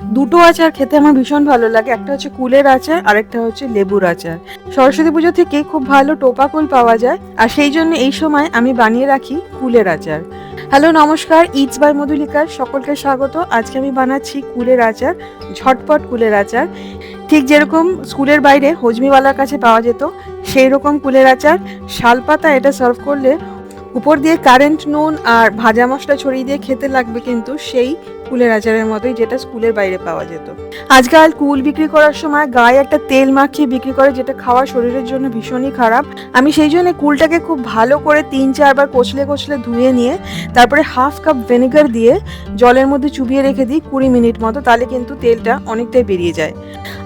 দুটো আচার খেতে আমার ভীষণ ভালো লাগে। একটা হচ্ছে কুলের আচার, আরেকটা হচ্ছে লেবুর আচার। সরস্বতী পুজো থেকে খুব ভালো টোপা কুল পাওয়া যায়। আর সেই জন্য এই সময় আমি বানিয়ে রাখি কুলের আচার। হ্যালো, নমস্কার, ইটস বাই মধুলিকার সকলকে স্বাগত। আজকে আমি বানাচ্ছি কুলের আচার, ঝটপট কুলের আচার। ঠিক যেরকম স্কুলের বাইরে হজমিওয়ালার কাছে পাওয়া যেত সেই রকম কুলের আচার। শালপাতা এটা সার্ভ করলে উপর দিয়ে কারেন্ট নুন আর ভাজা মশলা ছড়িয়ে দিয়ে খেতে লাগবে কিন্তু সেই কুলের আচারের মতোই যেটা স্কুলের বাইরে পাওয়া যেত। আজকাল কুল বিক্রি করার সময় গায়ে একটা তেল মাখিয়ে বিক্রি করে যেটা খাওয়া শরীরের জন্য ভীষণই খারাপ। আমি সেই জন্য কুলটাকে খুব ভালো করে তিন চারবার কচলে কচলে ধুয়ে নিয়ে তারপরে হাফ কাপ ভিনেগার দিয়ে জলের মধ্যে চুবিয়ে রেখে দিই কুড়ি মিনিট মতো, তাহলে কিন্তু তেলটা অনেকটাই বেরিয়ে যায়।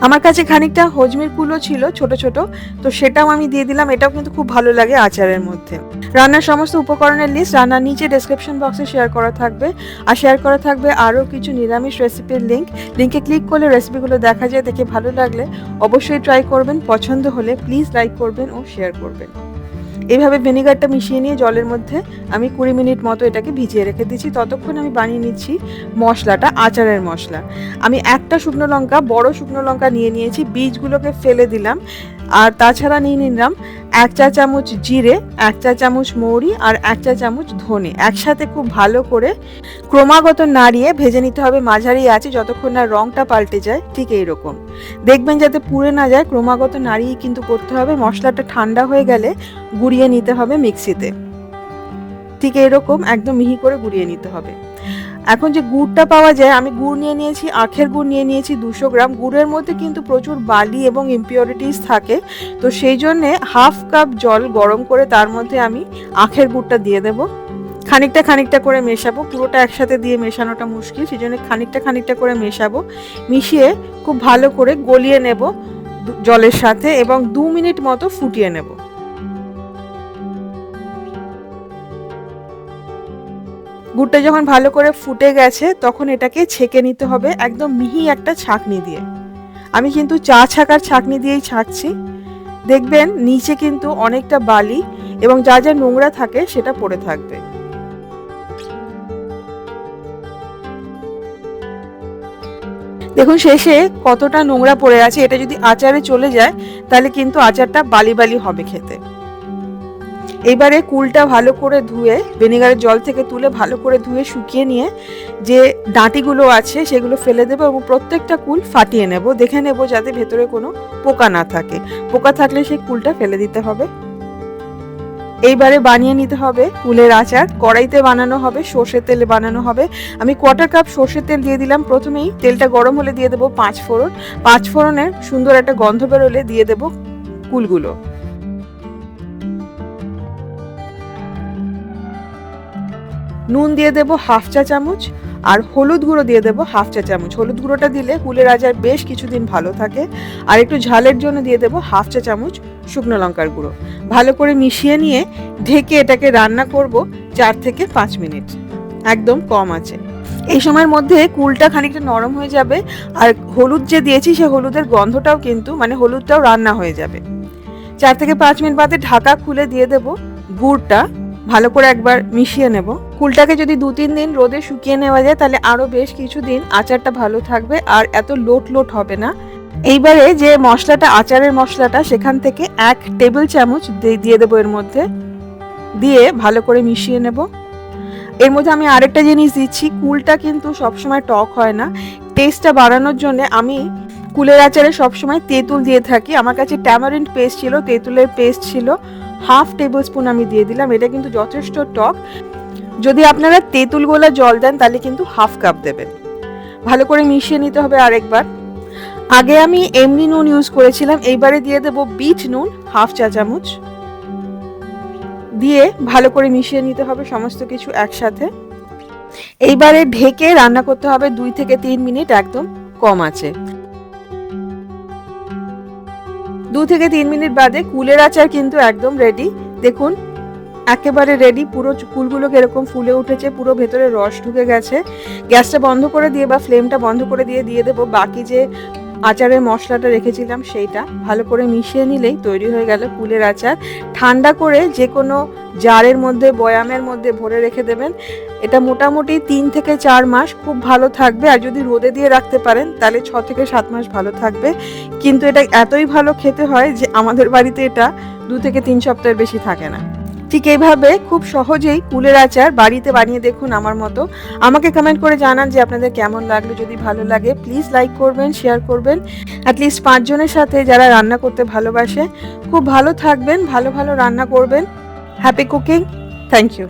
আমার কাছে খানিকটা হজমির কুলও ছিল ছোট ছোট, তো সেটাও আমি দিয়ে দিলাম, এটাও কিন্তু খুব ভালো লাগে আচারের মধ্যে। রান্নার সমস্ত উপকরণের লিস্ট রান্নার নিচে ডেসক্রিপশন বক্সে শেয়ার করা থাকবে, আর শেয়ার করা থাকবে আরও কিছু নিরামিষ রেসিপির লিঙ্ক লিঙ্কে ক্লিক করলে রেসিপিগুলো দেখা যায়, দেখে ভালো লাগলে অবশ্যই ট্রাই করবেন। পছন্দ হলে প্লিজ লাইক করবেন ও শেয়ার করবেন। এইভাবে ভিনেগারটা মিশিয়ে নিয়ে জলের মধ্যে আমি কুড়ি মিনিট মতো এটাকে ভিজিয়ে রেখে দিচ্ছি। ততক্ষণ আমি বানিয়ে নিচ্ছি মশলাটা, আচারের মশলা। আমি একটা শুকনো লঙ্কা, বড় শুকনো লঙ্কা নিয়ে নিয়েছি। বীজগুলোকে ফেলে দিলাম। আর তাছাড়া নিয়ে নিলাম এক চা চামচ জিরে, এক চা চামচ মৌরি আর এক চা চামচ ধনে। একসাথে খুব ভালো করে ক্রমাগত নাড়িয়ে ভেজে নিতে হবে। মাঝারি আছে, যতক্ষণ না রংটা পাল্টে যায়, ঠিক এইরকম। দেখবেন যাতে পুড়ে না যায়, ক্রমাগত নাড়িয়ে কিন্তু করতে হবে। মশলাটা ঠান্ডা হয়ে গেলে গুঁড়িয়ে নিতে হবে মিক্সিতে। ঠিক এরকম একদম মিহি করে গুঁড়িয়ে নিতে হবে। এখন যে গুড়টা পাওয়া যায়, আমি গুড় নিয়ে নিয়েছি, আখের গুড় নিয়ে নিয়েছি দুশো গ্রাম। গুড়ের মধ্যে কিন্তু প্রচুর বালি এবং ইম্পিউরিটিস থাকে। তো সেই জন্যে হাফ কাপ জল গরম করে তার মধ্যে আমি আখের গুড়টা দিয়ে দেব। খানিকটা খানিকটা করে মেশাবো। পুরোটা একসাথে দিয়ে মেশানোটা মুশকিল সেই জন্য খানিকটা খানিকটা করে মেশাবো। মিশিয়ে খুব ভালো করে গলিয়ে নেব জলের সাথে এবং দু মিনিট মতো ফুটিয়ে নেব। গুড়টা যখন ভালো করে ফুটে গেছে, তখন এটাকে ছেঁকে নিতে হবে একদম মিহি একটা ছাঁকনি দিয়ে। আমি কিন্তু চা ছাকার ছাঁকনি দিয়েই ছাঁকছি। দেখবেন নিচে কিন্তু অনেকটা বালি এবং যা যা নোংরা থাকে সেটা পড়ে থাকবে। দেখুন শেষে কতটা নোংরা পড়ে আছে, এটা যদি আচারে চলে যায়, তাহলে কিন্তু আচারটা বালি বালি হবে খেতে। এবারে কুলটা ভালো করে ধুয়ে, ভিনেগারের জল থেকে তুলে ভালো করে ধুয়ে শুকিয়ে নিয়ে যে ডাঁটিগুলো আছে সেগুলো ফেলে দেবো এবং প্রত্যেকটা কুল ফাটিয়ে নেব, দেখে নেব যাতে ভেতরে কোনো পোকা না থাকে। পোকা থাকলে সেই কুলটা ফেলে দিতে হবে। এইবারে বানিয়ে নিতে হবে কুলের আচার। কড়াইতে বানানো হবে, সর্ষের তেলে বানানো হবে। আমি কোয়ার্টার কাপ সর্ষের তেল দিয়ে দিলাম। প্রথমেই তেলটা গরম হলে দিয়ে দেবো পাঁচ ফোড়ন। পাঁচ ফোড়নের সুন্দর একটা গন্ধ বেরোলে দিয়ে দেবো কুলগুলো। নুন দিয়ে দেবো হাফ চা চামচ আর হলুদ গুঁড়ো দিয়ে দেবো হাফ চা চামচ। হলুদ গুঁড়োটা দিলে কুলের আচার বেশ কিছুদিন ভালো থাকে। আর একটু ঝালের জন্য দিয়ে দেবো হাফ চা চামচ শুকনো লঙ্কার গুঁড়ো। ভালো করে মিশিয়ে নিয়ে ঢেকে এটাকে রান্না করব চার থেকে পাঁচ মিনিট। একদম কম আছে। এই সময়ের মধ্যে কুলটা খানিকটা নরম হয়ে যাবে আর হলুদ যে দিয়েছি সে হলুদের গন্ধটাও কিন্তু মানে হলুদটাও রান্না হয়ে যাবে। চার থেকে পাঁচ মিনিট বাদে ঢাকা খুলে দিয়ে দেব গুড়টা। ভালো করে একবার মিশিয়ে নেব। কুলটাকে যদি দু, তিন দিন রোদে শুকিয়ে নেওয়া যায়, তাহলে আরও বেশ কিছুদিন আচারটা ভালো থাকবে আর এত লোট লোট হবে না। এইবারে যে মশলাটা, আচারের মশলাটা, সেখান থেকে এক টেবিল চামচ দিয়ে- দেবো এর মধ্যে। দিয়ে ভালো করে মিশিয়ে নেব। এর মধ্যে আমি আরেকটা জিনিস দিচ্ছি, কুলটা কিন্তু সবসময় টক হয় না। টেস্টটা বাড়ানোর জন্য আমি কুলের আচারে সবসময় তেঁতুল দিয়ে থাকি। আমার কাছে ট্যামারিন্ড পেস্ট ছিল, তেঁতুলের পেস্ট ছিল। হাফ টেবিল স্পুন আমি দিয়ে দিলাম, এটা কিন্তু যথেষ্ট টক। যদি আপনারা তেঁতুল গোলা জল দেন, তাহলে কিন্তু হাফ কাপ দেবেন। ভালো করে মিশিয়ে নিতে হবে আরেকবার। আগে আমি এমনি নুন ইউজ করেছিলাম, এইবারে দিয়ে দেব বিট নুন, হাফ চা চামচ। দিয়ে ভালো করে মিশিয়ে নিতে হবে সমস্ত কিছু একসাথে। এইবারে ঢেকে রান্না করতে হবে দুই থেকে তিন মিনিট, একদম কম আছে। দু থেকে তিন মিনিট বাদে কুলের আচার কিন্তু একদম রেডি দেখুন, একেবারে রেডি পুরো কুলগুলো এরকম ফুলে উঠেছে, পুরো ভেতরে রস ঢুকে গেছে। গ্যাসটা বন্ধ করে দিয়ে বা ফ্লেমটা বন্ধ করে দিয়ে দিয়ে দেবো। বাকি যে আচারের মশলাটা রেখেছিলাম সেইটা। ভালো করে মিশিয়ে নিলেই তৈরি হয়ে গেল কুলের আচার। ঠান্ডা করে যে কোনো জারের মধ্যে, বয়ামের মধ্যে ভরে রেখে দেবেন। এটা মোটামুটি তিন থেকে চার মাস খুব ভালো থাকবে। আর যদি রোদে দিয়ে রাখতে পারেন, তাহলে ছ থেকে সাত মাস ভালো থাকবে। কিন্তু এটা এতই ভালো খেতে হয় যে আমাদের বাড়িতে এটা দু থেকে তিন সপ্তাহের বেশি থাকে না। ঠিক এইভাবে খুব সহজেই কুলের আচার বাড়িতে বানিয়ে দেখুন আমার মতো। আমাকে কমেন্ট করে জানান যে আপনাদের কেমন লাগল। যদি ভালো লাগে প্লিজ লাইক করবেন শেয়ার করবেন। অ্যাটলিস্ট পাঁচজনের সাথে যারা রান্না করতে ভালোবাসে, খুব ভালো থাকবেন, ভালো ভালো রান্না করবেন। Happy cooking thank you